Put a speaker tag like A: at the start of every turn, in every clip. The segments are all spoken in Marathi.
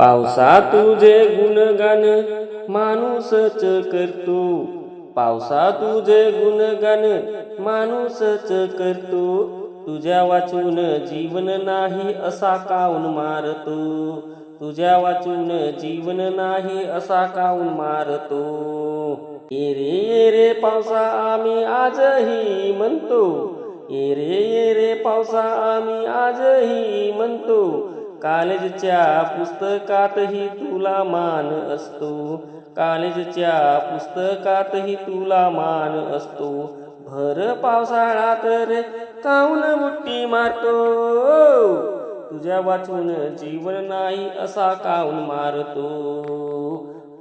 A: पावसा तुझे गुणगान माणूसच करतो. पावसा तुझे गुणगान माणूसच करतो. तुझ्या वाचून जीवन नाही असा काऊन मारतो? तुझ्या वाचून जीवन नाही असा काऊन मारतो? एरे एरे ये रे पावसा आम्ही आजही म्हणतो. एरे एरे ये रे पावसा आम्ही आजही म्हणतो. कॉलेजच्या पुस्तकातही तुला मान असतो. कॉलेजच्या पुस्तकातही तुला मान असतो. भर पावसाळा तर काऊन बुट्टी मारतो? तुझ्या वाचून जीवन नाही असा काऊन मारतो?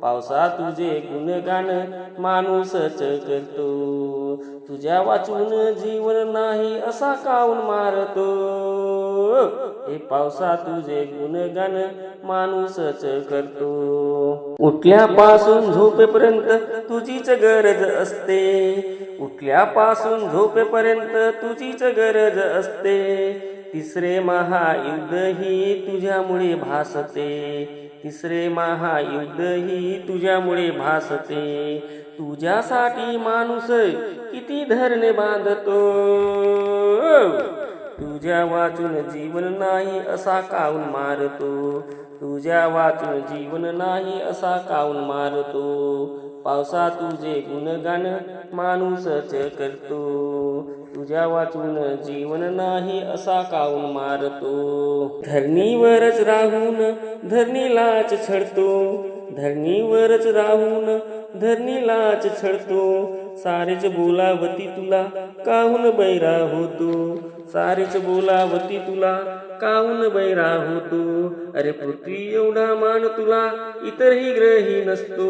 A: पावसा तुझे गुणगान माणूसच करतो. तुझ्या वाचून जीवन नाही असा काऊन मारतो? हे पावसा तुझे गुणगान माणूसच करतो. उठल्यापासून झोपेपर्यंत तुझीच गरज असते. उठल्यापासून झोपेपर्यंत तुझीच गरज असते. तिसरे महायुद्ध ही तुझ्यामुळे भासते. तिसरे महायुद्ध ही तुझ्यामुळे भासते. तुझ्यासाठी माणूस किती धरणे बांधतो? तुझ्या वाचून जीवन नाही असा काऊन मारतो? तुझ्या वाचून जीवन नाही असा काऊन मारतो? पावसा तुझे गुणगान माणूसच करतो. तुझ्या वाचून जीवन नाही असा काऊन मारतो? धरणीवरच राहून धरणीलाच छडतो धरणीवरच राहून धरणीलाच छडतो सारेच बोलावती तुला काहून बैरा होतो? सारेच बोलावती तुला काहून बैरा होतो? अरे पृथ्वी एवढा मान तुला इतरही ग्रही नसतो.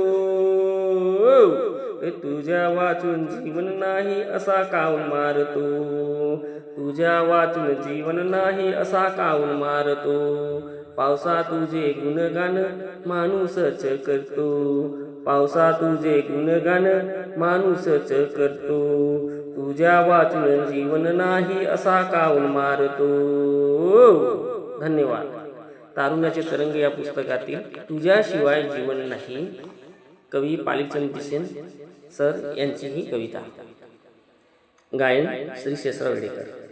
A: तुझ्या वाचून जीवन नाही असा काऊन मारतो. तुझ्या वाचून जीवन नाही असा काऊन मारतो. पावसा तुझे गुणगान माणूसच करतो. पावसा तुझे गुणगान माणूसच करतो. तुझ्या वाचून जीवन नाही असा काऊन मारतो. धन्यवाद. तारुण्याचे तरंग या पुस्तकातील तुझ्याशिवाय जीवन नाही. कवी पालिचंद सेन सर यांची ही कविता. गायन श्री शेषराव वेडेकर.